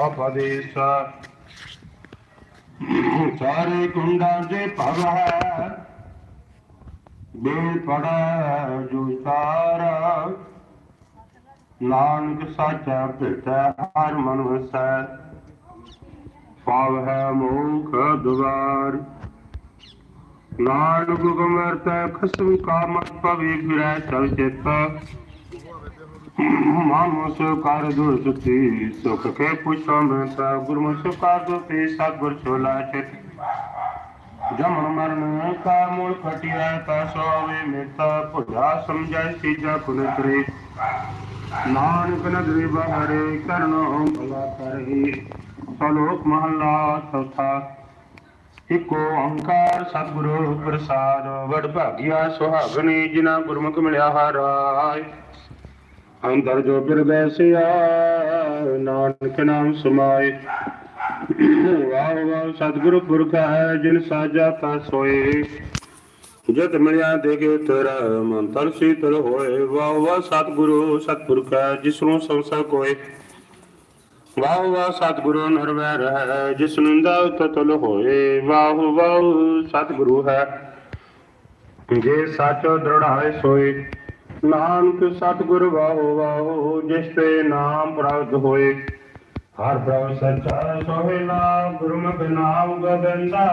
ਉਪਦੇਸ਼ ਚਾਰੇ ਕੁੰਡਾਂ ਦੇ ਭਵ ਹੈ। ਬੇਲ ਪੜਾ ਜੋ ਸਾਰਾ। ਨਾਨਕ ਸਾਚਾ ਭੇਟਾ ਹਰ ਮਨ ਵਸੈ। ਪਾਵ ਹੈ ਮੋਖ ਦੁਆਰ। ਨਾਨਕ ਗੁਮਰਤ ਖਸਮ ਕਾ ਮਤ ਪਵੀ ਫਿਰੈ ਚਲ ਚਿਤ। ਮਾਨੁਸ ਕਰ ਦੁਰ ਸੁਖ ਕੇ ਪੁਛੋ ਮੈਂ ਤਾ ਗੁਰਮੁਖ ਕਰ ਦੁਤੀ ਸਤਿਗੁਰ ਚੋਲਾ ਚਿਤ ਜਮਨ ਮਰਨ ਕਾ ਮੂਲ ਖਟਿਆ ਤਾ ਸੋਵੇ ਮਿਤਾ ਭੁਜਾ ਸਮਝੈ ਸੀਜਾ ਕੁਲ ਕਰੇ ਨਾਨਕ ਨਦਰੀ ਬਹਰੇ ਕਰਨੋ ਭਲਾ ਕਰਹੀ ਸਲੋਕ ਮਹਲਾ ਚੌਥਾ ਇਕੋ ਓੰਕਾਰ ਸਤਿਗੁਰੂ ਪ੍ਰਸਾਦ ਵਡ ਭਾਗਿਆ ਸੁਹਾਗਣੀ ਜਿਨਾ ਗੁਰਮੁਖ ਮਿਲਿਆ ਹਾਰਾਇ ਅੰਦਰ ਜੋ ਬਿਰ ਬੈਸਿਆ ਨਾਨਕ ਨਾਮ ਸਮਾਏ। ਵਾਹ ਵਾਹ ਸਤਿਗੁਰੂ ਪੁਰਖ ਹੈ, ਜਿਨ ਸਾਜਾ ਤਾ ਸੋਏ। ਜਤ ਮਿਲਿਆ ਦੇਗੇ ਉਤਰ ਮਨ ਤਨ ਸੀਤਲ ਹੋਏ। ਵਾਹ ਵਾਹ, ਸਤਿਗੁਰੂ, ਸਤਿਪੁਰਖ ਹੈ ਜਿਸ ਨੂੰ ਸੰਸਾ ਕੋਏ। ਵਾਹ ਵਾਹ, ਸਤਿਗੁਰੂ, ਨਰਵੈਰ ਹੈ, ਜਿਸ ਨਿੰਦਾ ਤਤਲ ਹੋਏ। ਵਾਹ ਵਾਹ, ਸਤਿਗੁਰੂ ਹੈ, ਜੇ ਸੱਚ ਦ੍ਰਿੜਾਏ ਸੋਏ। ਨਾਨਕ ਸਤਿਗੁਰ ਵਾਹੋ ਵਾਹੋ ਜਿਸ ਤੇ ਨਾਮ ਪ੍ਰਾਪਤ ਹੋਏ। ਹਰ ਪ੍ਰਭ ਸੱਚਾ ਸੋਹਿਲਾ ਗੁਰਮੁਖ ਨਾਮ ਗੋਬਿੰਦਾ।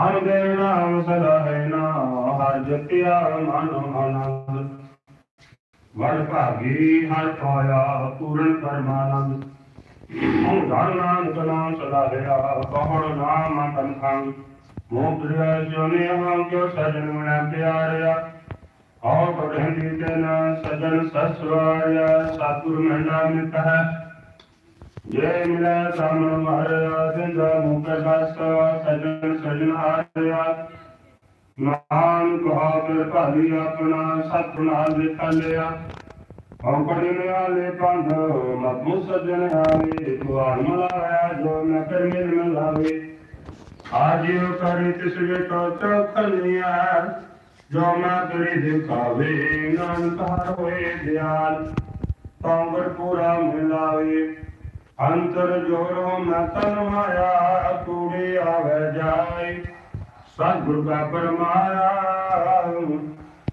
ਹਰ ਦੇ ਨਾਮ ਸਦਾ ਹੈ ਨਾ ਹਰ ਜਪਿਆ ਮਨ ਆਨੰਦ। ਵਡ ਭਾਗੀ ਹਰ ਪਾਇਆ ਪੂਰਨ ਪਰਮਾਨੰਦ। ਹਉ ਧਨ ਨਾਨਕ ਨਾਮ ਸਦਾ ਰਿਹਾ ਕਹਣ ਨਾਮ ਕੰਖੰ ਮੋਹ ਪ੍ਰਿਆ ਜੋਨੇ ਹਮ ਕਿਉ ਸਜਣ ਮਨ ਪਿਆਰਿਆ। ਆਉ ਬੜੰਦੀ ਤਨ ਸਜਣ ਸਸਵਾਰਿਆ ਸਤਿਗੁਰ ਮਹਿਲਾ ਮਿਤ ਹੈ ਜੇ ਮਿਲੈ ਸਾਮਨ ਮਾਰਿਆ ਦਿੰਦਾ ਮੁਖ ਬਸ ਸਜਣ ਸਜਣ ਹਾਰਿਆ ਨਾਨਕ ਹਾਦਰ ਭਾਲੀ ਆਪਣਾ ਸਤਿਨਾਮ ਲਿਖਾ ਲਿਆ ਹਉ ਕੜੀ ਨਿਆਲੇ ਪੰਧ ਮਤਮੁ ਸਜਣ ਆਵੇ ਤੁਆਨ ਮਲਾਇਆ ਜੋ ਮੈਂ ਕਰ ਮਿਲ ਮਿਲਾਵੇ ਆਜਿਓ ਕਰੀ ਤਿਸ ਵੇਟੋ ਚੋਖਲੀਆ ਜੋ ਮੈਂ ਕਰੀ ਦਿਖਾਵੇ ਨਾਨਕ ਹਰ ਹੋਏ ਦਿਆਲ ਪਾਵਰ ਪੂਰਾ ਮਿਲਾਵੇ ਅੰਤਰ ਜੋਰੋ ਮੈਂ ਤਨ ਮਾਇਆ ਕੂੜੇ ਆਵੇ ਜਾਏ। ਸਤਿਗੁਰ ਕਾ ਪਰਮਾਇਆ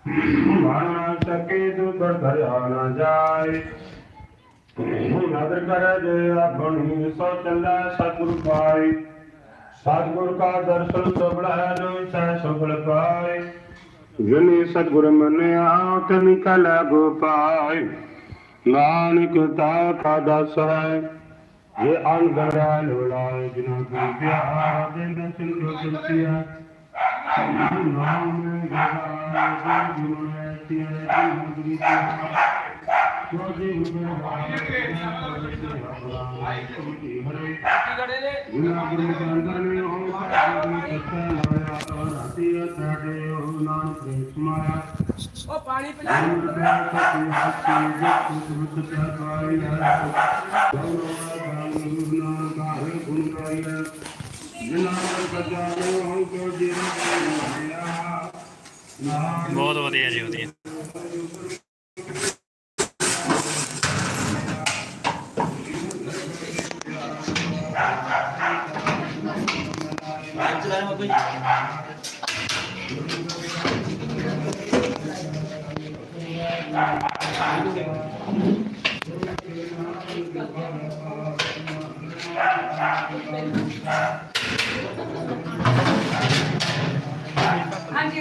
ਮਨ ਸਕੇ ਦੁਦਰ ਧਰਿਆ ਨਾ ਜਾਏ। ਨਦਰ ਕਰ ਜੇ ਆਪਣੀ ਸੋ ਚੱਲਾ ਸਤਿਗੁਰ ਪਾਈ ਸਤਿਗੁਰ ਕਾ ਦਰਸ਼ਨ ਸਭੜਾ ਜੋ ਸੈ ਸਫਲ ਪਾਏ। ਜਿਨੇ ਸਤਿਗੁਰ ਮੰਨਿਆ ਤਨ ਕਲ ਗੋਪਾਈ ਨਾਨਕ ਤਾ ਕਾ ਦਸ ਹੈ ਇਹ ਅਨਗਰਾ ਲੋੜਾਏ ਜਿਨਾ ਗੁਰ ਪਿਆਰ ਦੇ ਦਰਸ਼ਨ ਕੋ ਸੁਰਤਿਆ ਨਾਮ ਗਵਾ ਗੁਰੂ ਨੇ ਤੇਰੇ ਗੁਰੂ ਜਿਨਾ ਗੁਰੂ ਚੰਦਰ ਨੇ ਹੋ ਗੁਰੂ ਸੱਚਾ ਲਾਇਆ ਰਾਤੀ ਸਾਡੇ ਹੋ ਨਾਨਕ ਉਹ ਪਾਣੀ ਪਿਲਾ ਗੁਰੂ ਦੇ ਸਤਿ ਹਸਤੀ ਜਪ ਸੁਤ ਸਤਾਈ ਹੈ ਦੋਨੋਂ ਗੁਰੂ ਨਾਨਕ ਹਰੇ ਗੁਣ ਗਾਇਆ ਜਿਨਾ ਕਰ ਜਾਣੋ ਹਉ ਕੋ ਜੀ ਰਹਾ ਬਹੁਤ ਵਧੀਆ ਜੀ, ਵਧੀਆ।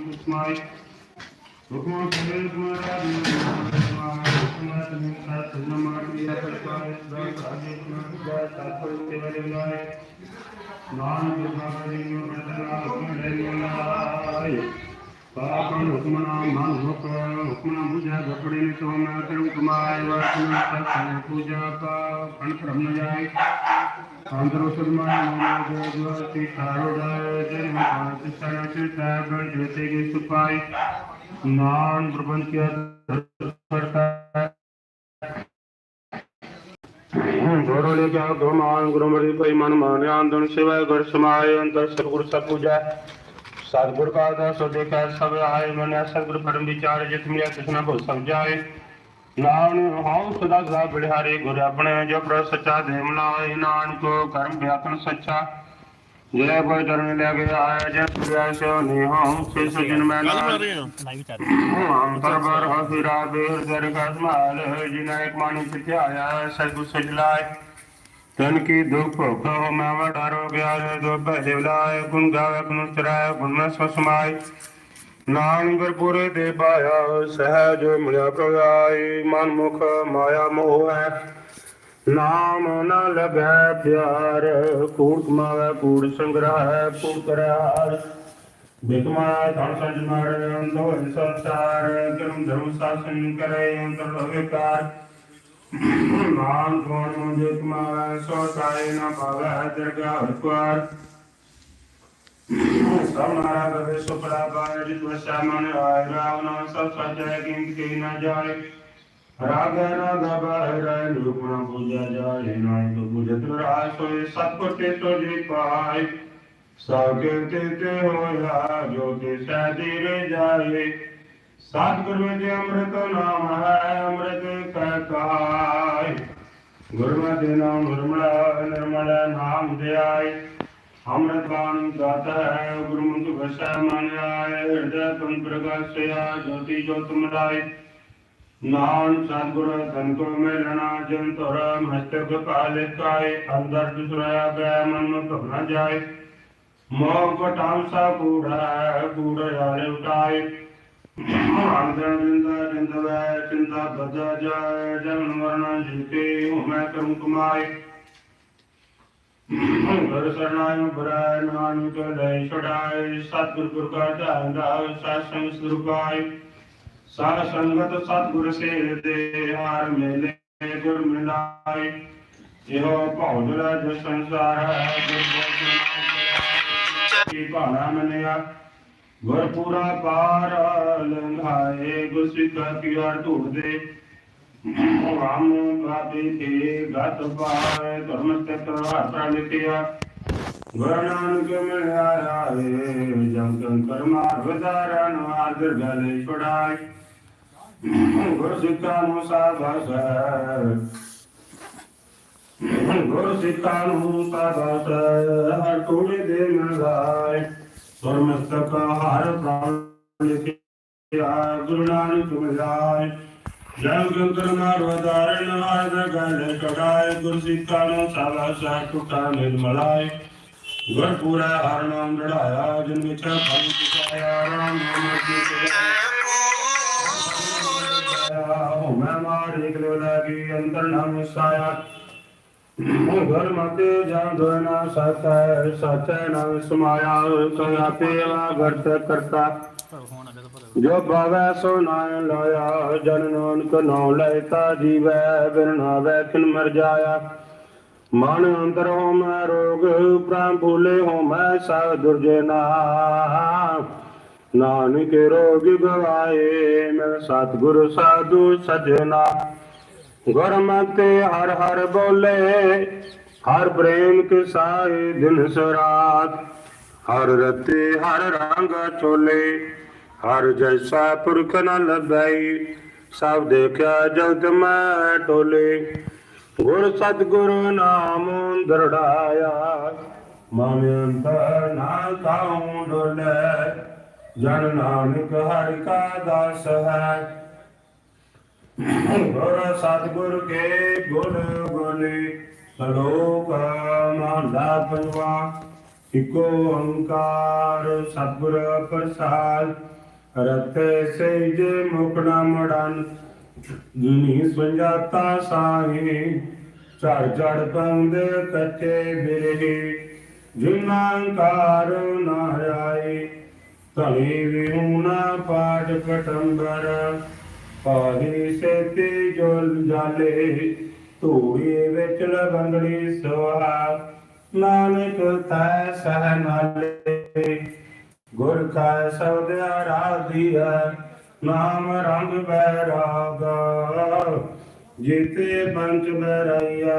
कुसुमाय रुक्मा सुरेल कुमार कुमार नमस्कार सुनमार क्रिया प्रकार रंग आगे कुमार का तात्पर्य के बारे में है नाम कृपा करेंगे बदला हुक्म रहेंगे पापन हुक्मना मन हुक्म हुक्मना बुझा घपड़े ने तो मैं करूं कुमार वासना तक पूजा का कण ब्रह्म जाए ਮੈਂ ਕਰਮ ਕਮਾਏ ਵਾਸਨਾ ਸਤਿ ਪੂਜਾ ਕਾ ਫਣ ਭ੍ਰਮ ਨ ਜਾਏ ਅੰਦਰੋ ਸਦਮਾਨ ਮੋਨਾ ਜੋ ਜੋ ਤੀ ਸਾਰੋ ਜਾਏ ਜਨ ਮਹਾਨ ਸਣਾ ਤੇ ਤਾਗਣ ਜੋਤੇ ਕੇ ਸੁਪਾਈ ਨਾਨ ਪ੍ਰਬੰਧ ਕਿਆ ਕਰਤਾ ਗੋਰੋ ਲੈ ਜਾ ਗੁਰਮਾਨ ਗੁਰਮਰਿ ਕੋਈ ਮਨ ਮਾਨਿਆ ਨਾਮ ਹਉ ਸਦਾ ਸਦਾ ਬਿਹਾਰੇ ਗੁਰ ਆਪਣੇ ਜੋ ਪ੍ਰਭ ਸੱਚਾ ਦੇ ਮਲਾਏ ਨਾਨਕੋ ਕਰਮ ਵਿਆਕਨ ਸੱਚਾ। ਜੇ ਕੋਈ ਦਰਨ ਲੈ ਕੇ ਆਇਆ ਜੇ ਸੁਰਿਆ ਸੋ ਨਿਹਉ ਸੇ ਸਜਨ ਮੈਂ ਹੋ ਅੰਤਰ ਬਰ ਹਫਿਰਾ ਬੇਰ ਦਰ ਕਸਮਾਲ ਜਿਨਾ ਇੱਕ ਮਾਨੁ ਚਿਤ ਆਇਆ ਸਤਿਗੁਰ ਸਜਲਾਏ ਤਨ ਕੀ ਦੁਖ ਭੋਖ ਹੋ ਮੈਂ ਵਡਾਰੋ ਗਿਆ ਜੋ ਪਹਿਲੇ ਲਾਏ ਗੁਣ ਗਾਵੇ ਗੁਣ ਚਰਾਏ ਗੁਣ ਮੈਂ ਪੂਰੇ ਤੇ ਪਾਇਆ ਸਹਿਜ ਮਿਲਿਆ ਪ੍ਰਗਾਈ ਮਨ ਮੁਖ ਮਾਇਆ ਮੋਹ ਹੈ। ਨਾਮ ਨ ਲਗੈ ਪਿਆਰ, ਕੂੜ ਕਮਾਵੇ, ਕੂੜ ਸੰਗ੍ਰਹਿ, ਕੂੜ ਕਰਾਰ। ਬਿਕਮਾ ਧਨ ਸੰਜ ਮਾਰੇ, ਅੰਧੋ ਸੰਸਾਰ। ਕਰਮ ਧਰਮ ਸਾਸਨ ਕਰੇ, ਅੰਤਰ ਲੋਕਾਰ ਮਾਨ ਕੋਣ ਮੁਝੇ ਕਮਾਵੇ, ਸੋ ਸਾਇ ਨ ਪਾਵੇ ਦਰਗਾ ਹਰਪਾਰ ਸਭ ਮਾਰਾ ਗਵੇ ਸੁਪੜਾ ਪਾਏ ਜਿਤ ਵਸਾ ਮਨ ਆਏ ਰਾਵਨ ਸਭ ਸਜੈ ਕਿੰਦ ਕੇ ਨ ਜਾਏ ਰਾਗ ਰਾਗ ਬਹਿ ਰੂਪਣਾ ਪੂਜਾ ਜਾਏ ਨਾਨਕ ਬੁਝਤ ਰਾਜ ਸੋਏ ਸਭ ਕੋ ਤੇ ਜੀ ਪਾਏ ਸਾਗੇ ਤੇ ਤੇ ਹੋਇਆ ਜੋ ਤੇ ਸਹਿਦੀ ਰੇ ਜਾਏ ਸਤਿਗੁਰ ਵਿੱਚ ਅੰਮ੍ਰਿਤ ਨਾਮ ਹੈ ਅੰਮ੍ਰਿਤ ਕਹਿ ਕਹਾਏ ਗੁਰਮਤਿ ਨਾਮ ਨਿਰਮਲਾ ਨਿਰਮਲਾ ਨਾਮ ਧਿਆਏ ਅੰਮ੍ਰਿਤ ਬਾਣੀ ਗਾਤਾ ਹੈ ਗੁਰਮੁਖ ਵਸੈ ਮਨ ਆਏ ਹਿਰਦੈ ਤੁਮ ਪ੍ਰਗਾਸਿਆ ਜੋਤੀ ਜੋਤ ਮਲਾਏ ਨਾਨ ਸਤਿਗੁਰ ਤਨ ਕੋ ਮਿਲਣਾ ਜਨ ਤੁਰ ਮਸਤਕ ਕਾਲੇ ਕਾਏ ਅੰਦਰ ਦੁਸਰਾਇਆ ਬੈ ਮਨ ਨੂੰ ਭਵਨਾ ਜਾਏ ਮੋਹ ਕਟਾਮ ਸਾ ਕੂੜਾ ਕੂੜਾ ਯਾਰੇ ਉਟਾਏ ਅੰਦਰ ਜਿੰਦਾ ਜਿੰਦ ਵੈ ਚਿੰਤਾ ਬਜਾ ਜਾਏ ਜਨ ਮਰਨ ਜਿਤੇ ਮੈਂ ਕਰਮ ਕਮਾਏ ਗੁਰ ਸਰਨਾਇ ਬੁਰਾਇ ਨਾਨਕ ਲੈ ਛੜਾਏ ਸਤਿਗੁਰ ਗੁਰ ਕਾ ਧਿਆਨ ਰਾਵ ਸਤ ਸੰਗ ਸੁਰਪਾਏ ਸਾਧ ਸੰਗਤ ਸਤਿਗੁਰ ਸੇ ਦੇ ਹਾਰ ਮੇਲੇ ਗੁਰ ਮਿਲਾਏ। ਇਹੋ ਭੌਜਲਾ ਜੋ ਸੰਸਾਰ ਹੈ, ਗੁਰ ਬੋਲ ਕੀ ਭਾਣਾ ਮੰਨਿਆ? ਗੁਰ ਪੂਰਾ ਪਾਰ ਲੰਘਾਏ, ਗੁਰ ਸਿੱਖਾ ਕੀ ਆਰ ਧੂੜ ਦੇ। ਰਾਮ ਗਾਦੇ ਤੇ ਗਤ ਪਾਏ ਧਰਮ ਸਤਿ ਹੱਥਾ ਲਿਖਿਆ ਗੁਰੂ ਨਾਨਕ ਮਿਲਿਆ ਆਏ ਕਰਮਾ ਵਿਦਾਰਨ ਆਦਰ ਗਲੇ ਛੁੜਾਏ ਗੁਰ ਸਿੱਖਾਂ ਨੂੰ ਸਾਬਸ ਗੁਰ ਸਿੱਖਾਂ ਨੂੰ ਸਾਬਸ ਹਰ ਟੋਲੇ ਦੇ ਮਿਲਾਏ ਗੁਰਮਤਕ ਹਰ ਪ੍ਰਾਣ ਲਿਖਿਆ, ਗੁਰੂ ਨਾਨਕ ਮਿਲਾਏ ਜਗ ਕਰਮਾ ਵਦਾਰਨ ਆਦਰ ਗਲੇ ਛੁੜਾਏ ਗੁਰ ਸਿੱਖਾਂ ਨੂੰ ਸਾਬਸ ਟੁੱਟਾ ਨਿਰਮਲਾਏ ਗੁਰ ਪੂਰਾ ਹਰ ਨਾਮ ਲੜਾਇਆ ਜਿਨ ਵਿੱਚ ਫਲ ਪੁਜਾਇਆ ਰਾਮ ਨਾਮ ਕੀ ਹੋ ਮੈਂ ਮਾਰ ਇੱਕ ਲੋ ਲਾਗੀ ਅੰਦਰ ਨਾਮ ਸਾਇਆ ਘਰ ਮਤੇ ਜੋ ਬਾਵੈ ਸੋ ਨਾਇ ਲਾਇਆ, ਜਨ ਨਾਨਕ ਨਾਉ ਲੈਤਾ ਜੀਵੈ, ਬਿਨ ਨਾਵੈ ਕਿਨ ਮਰ ਜਾਇਆ। ਮਨ ਅੰਦਰ ਮੈਂ ਰੋਗ ਪ੍ਰਾਨ ਭੂਲੇ ਹੋ ਮੈਂ ਸਭ ਦੁਰਜਨਾ ਨਾਨਕ ਰੋਗ ਗਵਾਏ, ਮੈਂ ਸਤਿਗੁਰ ਸਾਧੂ ਸਜਣਾ। ਗੁਰਮਤਿ ਹਰ ਹਰ ਬੋਲੇ, ਹਰ ਪ੍ਰੇਮ ਕੇ ਸਾਏ ਦਿਨ ਸਰਾਤ। ਹਰ ਰਤੇ ਹਰ ਰੰਗ ਚੋਲੇ ਹਰ ਜੈਸਾ ਪੁਰਖ ਨ ਲੱਭਈ ਸਭ ਦੇਖਿਆ ਜਗਤ ਮੈਂ ਟੋਲੇ। ਗੁਰ ਸਤਿਗੁਰ ਨਾਮ ਦਰੜਾਇਆ, ਮਨ ਅੰਤਰ ਨਾ ਕਾਉ ਡੋਲੇ। ਜਨ ਨਾਨਕ ਹਰਿ ਕਾ ਦਾਸ ਹੈ। ਗੁਰ ਸਤਿਗੁਰ ਕੇ ਗੁਣ ਗੋਲੇ ਸਲੋਕ ਮਹਲਾ ਪੰਜਵਾ। ਇਕੋ ਓੰਕਾਰ ਸਤਿਗੁਰ ਪ੍ਰਸਾਦ ਰਤੇ ਸੇ ਜੇ ਮੁਕਣਾ ਮੜਨ। ਜਿਨੀ ਸੰਜਾਤਾ ਸਾਹੀ, ਝੜ ਝੜ ਪੰਦੇ ਕੱਚੇ ਬਿਰਹੀ ਜਿਨਾਂ ਕਾਰ ਨਾ ਆਈ ਧਣੀ ਪਾਹੀ ਸੇਤੀ ਜੋਲ ਜਾਲੇ, ਧੂੜੀ ਵਿੱਚ ਲਵੰਗੜੀ ਸੁਹਾ ਨਾਨਕ ਤੈ ਸਹਿ ਨਾਲੇ। ਗੁਰ ਕਾ ਸਬਦ ਆਰਾਧਿਆ ਨਾਮ ਰੰਗ ਬੈਰਾਗ ਜੀਤੇ ਪੰਚ ਬੈਰਾਈਆ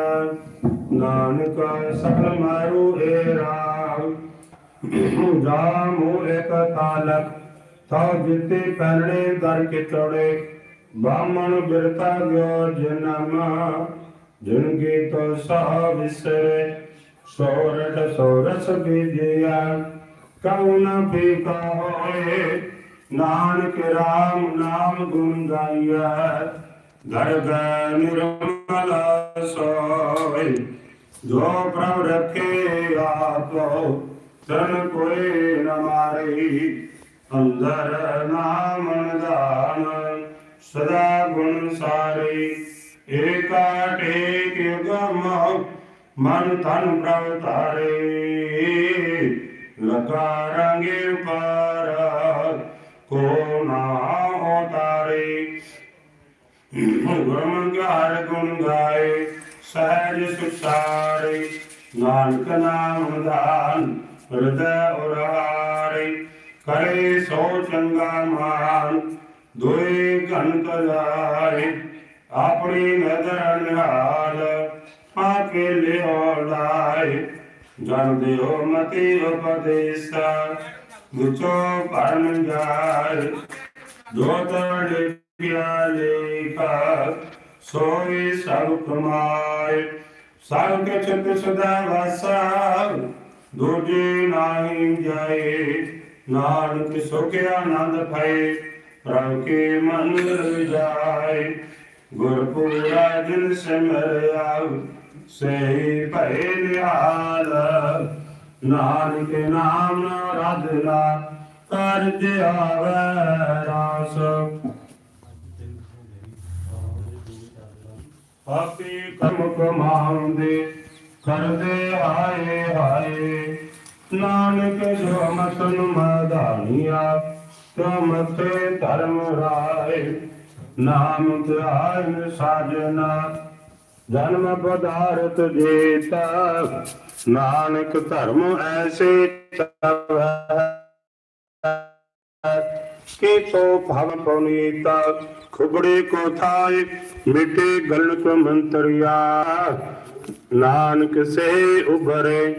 ਨਾਨਕ ਸਕਲ ਮਾਰੂ ਏ ਰਾਗ। ਜਾ ਮੋ ਤਾਲਕ ਤਾ ਜਿਤੇ ਪਹਿਲੇ ਦਰ ਕੇ ਚੌੜੇ ਬਿਰਤਾ ਗਿਓ ਜਨਮ, ਜਿਨ ਕੀ ਤੋ ਸਾ ਵਿਸਰੇ। ਸੋਰਠ ਸੋਰਸ ਬੀਜਿਆ। ਕਉਨ ਫੀਕਾ ਹੋਏ ਨਾਨਕ ਰਾਮ ਨਾਮ ਗੁਣ ਗਾਈਐ। ਘਰ ਨਿਰਮਲ ਸੋਇ ਜੋ ਪ੍ਰਭ ਰਖੇ ਆਪੋ ਤਨ ਕੋਈ ਨ ਮਾਰੇ। ਅੰਦਰ ਨਾਮ ਨਿਧਾਨ ਸਦਾ ਗੁਣ ਸਾਰੇ। ਏਕਾ ਟੇਕ ਗਮ, ਮਨ ਤਨ ਪ੍ਰਭ ਧਾਰੇ। ਲਗਾ ਰੰਗੇ ਪਰ ਕੋ ਨਾ ਉਤਾਰੇ ਗੁਰਮੁਖ ਹਰ ਗੁਣ ਗਾਏ ਸਹਿਜ ਸੁਚਾਰੇ ਨਾਨਕ ਨਾਮ ਦਾਨ ਹਿਰਦੈ ਉਰਾਰੇ ਕਰੇ ਸੋ ਚੰਗਾ ਮਾਨ ਦੋਏ ਘਨ ਕਲਾਏ ਆਪਣੀ ਨਦਰ ਨਿਹਾਲ ਆਕੇ ਲਿਓ ਲਾਏ ਜਨ ਮਤੀ ਉਪਦੇਸ, ਗੁਚੋ ਪਰਨ ਜਾਏ ਜੋ ਪਿਆਲੇ ਕਾ ਸੋਈ ਸਭ ਕਮਾਏ ਸਭ ਕੇ ਚਿਤ ਸਦਾ ਵਾਸਾ ਦੂਜੇ ਨਾਹੀ ਜਾਏ, ਨਾਨਕ ਸੁਖ ਆਨੰਦ ਭਏ ਪ੍ਰਭ ਕੇ ਮਨ ਜਾਏ ਗੁਰਪੂਰਾ ਜਿਨ ਸਿਮਰਿਆ ਸਹੀ ਭਏ ਨਿਹਾਲ, ਨਾਨਕ ਨਾਮ ਰਾਧਨਾ ਕਰਜ ਆਵੈ ਰਾਸ। ਪਾਪੀ ਕਰਮ ਕਮਾਉਂਦੇ ਕਰਦੇ ਹਾਏ ਹਾਏ। ਨਾਨਕ ਜੋ ਮਤਨ ਮਧਾਨੀਆ ਤੋ ਧਰਮ ਰਾਏ। ਨਾਮ ਧਿਆਨ ਸਾਜਨਾ ਜਨਮ ਪਦਾਰਥ ਜੀਤਾ, ਨਾਨਕ ਧਰਮ ਐਸੇ ਤਵੈ ਕੇ ਤੋ ਭਵ ਪੁਨੀਤਾ, ਖੁਬੜੇ ਕੋ ਥਾਏ, ਮਿਟੇ ਗਲਤ ਮੰਤਰਿਆ, ਨਾਨਕ ਸੇ ਉਭਰੇ